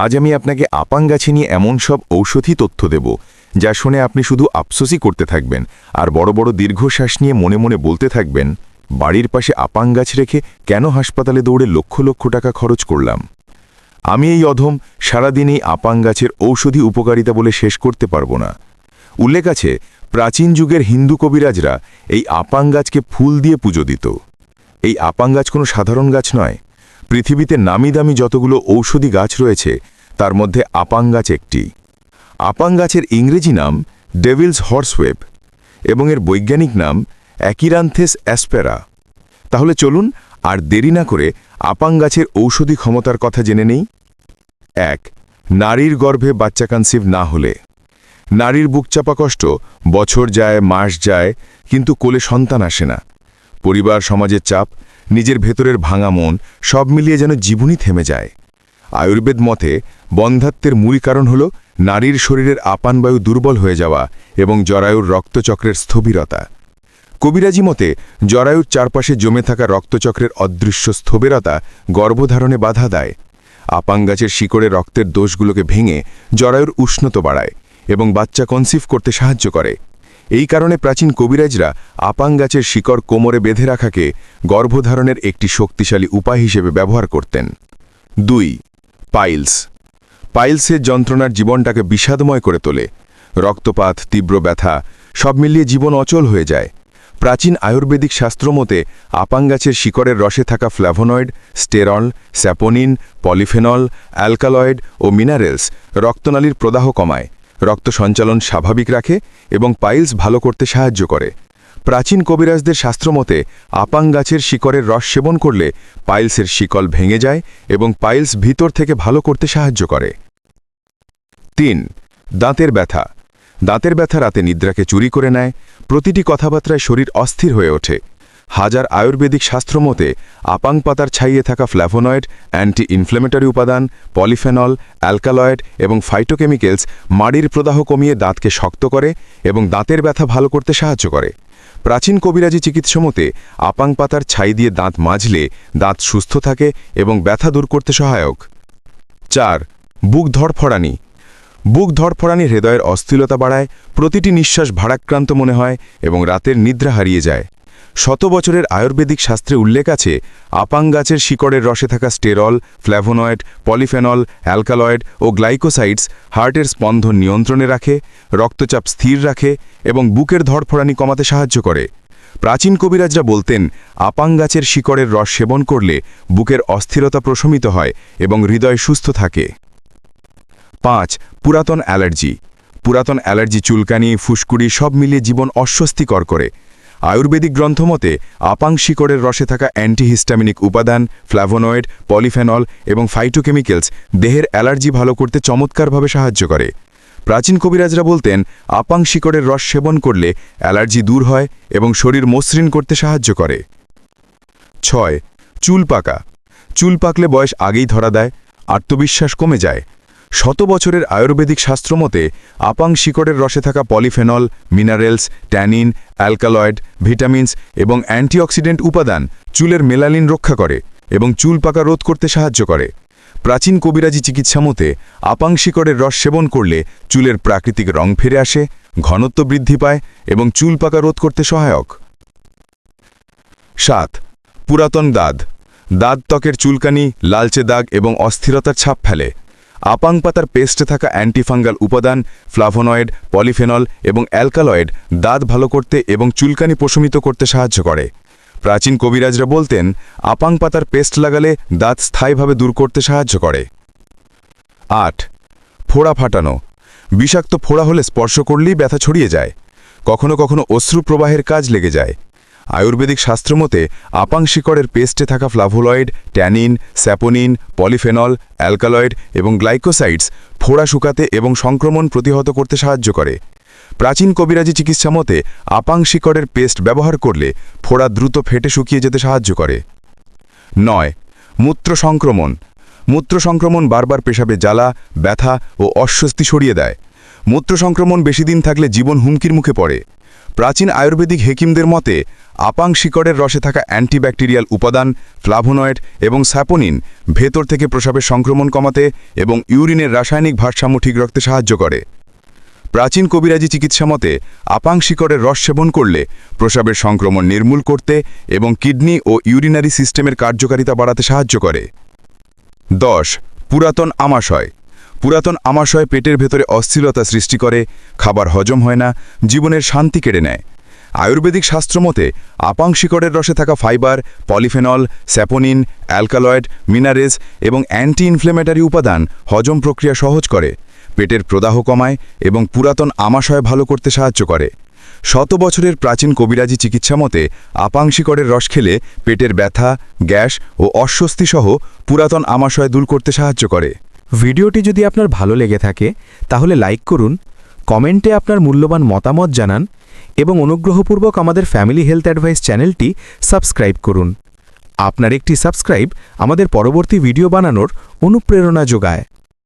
আজ আমি আপনাকে আপাং গাছে নিয়ে এমন সব ঔষধি তথ্য দেব, যা শুনে আপনি শুধু আফসোসই করতে থাকবেন, আর বড় বড় দীর্ঘশ্বাস নিয়ে মনে মনে বলতে থাকবেন, বাড়ির পাশে আপাং গাছ রেখে কেন হাসপাতালে দৌড়ে লক্ষ লক্ষ টাকা খরচ করলাম? আমি এই অধম সারাদিন এই আপাং গাছের ঔষধি উপকারিতা বলে শেষ করতে পারব না। উল্লেখ আছে, প্রাচীন যুগের হিন্দু কবিরাজরা এই আপাং গাছকে ফুল দিয়ে পুজো দিত। এই আপাং গাছ কোনো সাধারণ গাছ নয় পৃথিবীতে নামি দামি যতগুলো ঔষধি গাছ রয়েছে, তার মধ্যে আপাং গাছ একটি। আপাং গাছের ইংরেজি নাম ডেভিলস হর্সওয়েব এবং এর বৈজ্ঞানিক নাম অ্যাকিরান্থেস অ্যাসপেরা। তাহলে চলুন আর দেরি না করে আপাং গাছের ঔষধি ক্ষমতার কথা জেনে নেই। এক, নারীর গর্ভে বাচ্চা কনসিভ না হলে। নারীর বুকচাপা কষ্ট, বছর যায়, মাস যায়, কিন্তু কোলে সন্তান আসে না। পরিবার, সমাজের চাপ নিজের ভেতরের ভাঙা মন সব মিলিয়ে যেন জীবনই থেমে যায়। আয়ুর্বেদ মতে বন্ধাত্বের মূল কারণ হল নারীর শরীরের আপানবায়ু দুর্বল হয়ে যাওয়া এবং জরায়ুর রক্তচক্রের স্থবিরতা। কবিরাজি মতে, জরায়ুর চারপাশে জমে থাকা রক্তচক্রের অদৃশ্য স্থবিরতা গর্ভধারণে বাধা দেয়। আপাং গাছের শিকড়ে রক্তের দোষগুলোকে ভেঙে জরায়ুর উষ্ণতা বাড়ায় এবং বাচ্চা কনসিভ করতে সাহায্য করে। এই কারণে প্রাচীন কবিরাজরা আপাং গাছের শিকড় কোমরে বেঁধে রাখাকে গর্ভধারণের একটি শক্তিশালী উপায় হিসেবে ব্যবহার করতেন। দুই, পাইলস। পাইলসের যন্ত্রণার জীবনটাকে বিষাদময় করে তোলে। রক্তপাত, তীব্র ব্যথা, সব মিলিয়ে জীবন অচল হয়ে যায়। প্রাচীন আয়ুর্বেদিক শাস্ত্র মতে আপাং গাছের শিকড়ের রসে থাকা flavonoid sterol, saponin, polyphenol, alkaloid ও মিনারেলস রক্তনালীর প্রদাহ কমায়। রক্ত সঞ্চালন স্বাভাবিক রাখে এবং পাইলস ভালো করতে সাহায্য করে। প্রাচীন কবিরাজদের শাস্ত্রমতে আপাং গাছের শিকড়ের রস সেবন করলে পাইলসের শিকল ভেঙে যায় এবং পাইলস ভিতর থেকে ভালো করতে সাহায্য করে। তিন, দাঁতের ব্যথা। দাঁতের ব্যথা রাতে নিদ্রাকে চুরি করে নেয়, প্রতিটি কথাবার্তায় শরীর অস্থির হয়ে ওঠে। হাজার আয়ুর্বেদিক শাস্ত্রমতে আপাং পাতার ছাইয়ে থাকা ফ্ল্যাভোনয়েড অ্যান্টি ইনফ্লেমেটরি উপাদান, পলিফেনল, অ্যালকালয়েড এবং ফাইটোকেমিক্যালস মাড়ির প্রদাহ কমিয়ে দাঁতকে শক্ত করে এবং দাঁতের ব্যথা ভালো করতে সাহায্য করে। প্রাচীন কবিরাজি চিকিৎসমতে আপাং পাতার ছাই দিয়ে দাঁত মাজলে দাঁত সুস্থ থাকে এবং ব্যথা দূর করতে সহায়ক। চার, বুক ধরফড়ানি বুক ধরফড়ানি হৃদয়ের অস্থিরতা বাড়ায়, প্রতিটি নিঃশ্বাস ভারাক্রান্ত মনে হয় এবং রাতের নিদ্রা হারিয়ে যায়। শত বছরের আয়ুর্বেদিক শাস্ত্রে উল্লেখ আছে, আপাং গাছের শিকড়ের রসে থাকা স্টেরল, ফ্ল্যাভোনয়েড, পলিফেনল, অ্যালকালয়েড ও গ্লাইকোসাইডস হার্টের স্পন্দন নিয়ন্ত্রণে রাখে, রক্তচাপ স্থির রাখে এবং বুকের ধরফড়ানি কমাতে সাহায্য করে। প্রাচীন কবিরাজরা বলতেন, আপাং গাছের শিকড়ের রস সেবন করলে বুকের অস্থিরতা প্রশমিত হয় এবং হৃদয় সুস্থ থাকে। পাঁচ, পুরাতন অ্যালার্জি। পুরাতন অ্যালার্জি চুলকানি, ফুসকুড়ি সব মিলিয়ে জীবন অস্বস্তিকর করে। আয়ুর্বেদিক গ্রন্থমতে আপাং শিকড়ের রসে থাকা অ্যান্টিহিস্টামিনিক উপাদান ফ্ল্যাভোনয়েড পলিফেনল এবং ফাইটোকেমিক্যালস দেহের অ্যালার্জি ভালো করতে চমৎকারভাবে সাহায্য করে। প্রাচীন কবিরাজরা বলতেন, আপাং শিকড়ের রস সেবন করলে অ্যালার্জি দূর হয় এবং শরীর মসৃণ করতে সাহায্য করে। ছয়, চুল পাকা। চুল পাকলে বয়স আগেই ধরা দেয়, আত্মবিশ্বাস কমে যায়। শত বছরের আয়ুর্বেদিক শাস্ত্রমতে আপাং শিকড়ের রসে থাকা polyphenol, minerals, tannin, alkaloid, vitamins এবং অ্যান্টিঅক্সিডেন্ট উপাদান চুলের মেলালিন রক্ষা করে এবং চুল পাকা রোধ করতে সাহায্য করে। প্রাচীন কবিরাজি চিকিৎসা মতে, আপাং শিকড়ের রস সেবন করলে চুলের প্রাকৃতিক রং ফিরে আসে, ঘনত্ব বৃদ্ধি পায় এবং চুল পাকা রোধ করতে সহায়ক। সাত, পুরাতন দাঁত। দাঁত ত্বকের চুলকানি, লালচে দাগ এবং অস্থিরতার ছাপ ফেলে। আপাং পাতার পেস্টে থাকা অ্যান্টিফাঙ্গাল উপাদান, ফ্লাভোনয়েড, পলিফেনল এবং অ্যালকালয়েড দাঁত ভালো করতে এবং চুলকানি প্রশমিত করতে সাহায্য করে। প্রাচীন কবিরাজরা বলতেন আপাং পাতার পেস্ট লাগালে দাঁত স্থায়ীভাবে দূর করতে সাহায্য করে। আট, ফোড়া ফাটানো। বিষাক্ত ফোড়া হলে স্পর্শ করলেই ব্যথা ছড়িয়ে যায়। কখনো কখনো অশ্রু প্রবাহের কাজ লেগে যায়। আয়ুর্বেদিক শাস্ত্রমতে আপাং শিকড়ের পেস্টে থাকা flavonoid, tannin, saponin, polyphenol, alkaloid এবং গ্লাইকোসাইডস ফোড়া শুকাতে এবং সংক্রমণ প্রতিহত করতে সাহায্য করে। প্রাচীন কবিরাজি চিকিৎসা মতে, আপাং শিকড়ের পেস্ট ব্যবহার করলে ফোড়া দ্রুত ফেটে শুকিয়ে যেতে সাহায্য করে। নয়, মূত্র সংক্রমণ। মূত্র সংক্রমণ বারবার পেশাবে জ্বালা, ব্যথা ও অস্বস্তি সরিয়ে দেয়। মূত্র সংক্রমণ বেশি দিন থাকলে জীবন হুমকির মুখে পড়ে। প্রাচীন আয়ুর্বেদিক হেকিমদের মতে, আপাং শিকড়ের রসে থাকা অ্যান্টিব্যাকটেরিয়াল উপাদান, ফ্লাভোনয়েড এবং স্যাপোনিন ভেতর থেকে প্রসাবের সংক্রমণ কমাতে এবং ইউরিনের রাসায়নিক ভারসাম্য ঠিক রাখতে সাহায্য করে। প্রাচীন কবিরাজি চিকিৎসা মতে, আপাং শিকড়ের রস সেবন করলে প্রসাবের সংক্রমণ নির্মূল করতে এবং কিডনি ও ইউরিনারি সিস্টেমের কার্যকারিতা বাড়াতে সাহায্য করে। দশ, পুরাতন আমাশয়। পুরাতন আমাশয় পেটের ভেতরে অস্থিরতা সৃষ্টি করে, খাবার হজম হয় না, জীবনের শান্তি কেড়ে নেয়। আয়ুর্বেদিক শাস্ত্র মতে, আপাং শিকড়ের রসে থাকা fibre, polyphenol, saponin, alkaloid minerals এবং অ্যান্টি ইনফ্লেমেটারি উপাদান হজম প্রক্রিয়া সহজ করে, পেটের প্রদাহ কমায় এবং পুরাতন আমাশয় ভালো করতে সাহায্য করে। শত বছরের প্রাচীন কবিরাজি চিকিৎসা মতে আপাংশিকরের রস খেলে পেটের ব্যথা, গ্যাস ও অস্বস্তি সহ পুরাতন আমাশয় দূর করতে সাহায্য করে। ভিডিওটি যদি আপনার ভালো লেগে থাকে, তাহলে লাইক করুন, কমেন্টে আপনার মূল্যবান মতামত জানান এবং অনুগ্রহপূর্বক আমাদের ফ্যামিলি হেলথ অ্যাডভাইস চ্যানেলটি সাবস্ক্রাইব করুন। আপনার একটি সাবস্ক্রাইব আমাদের পরবর্তী ভিডিও বানানোর অনুপ্রেরণা যোগায়।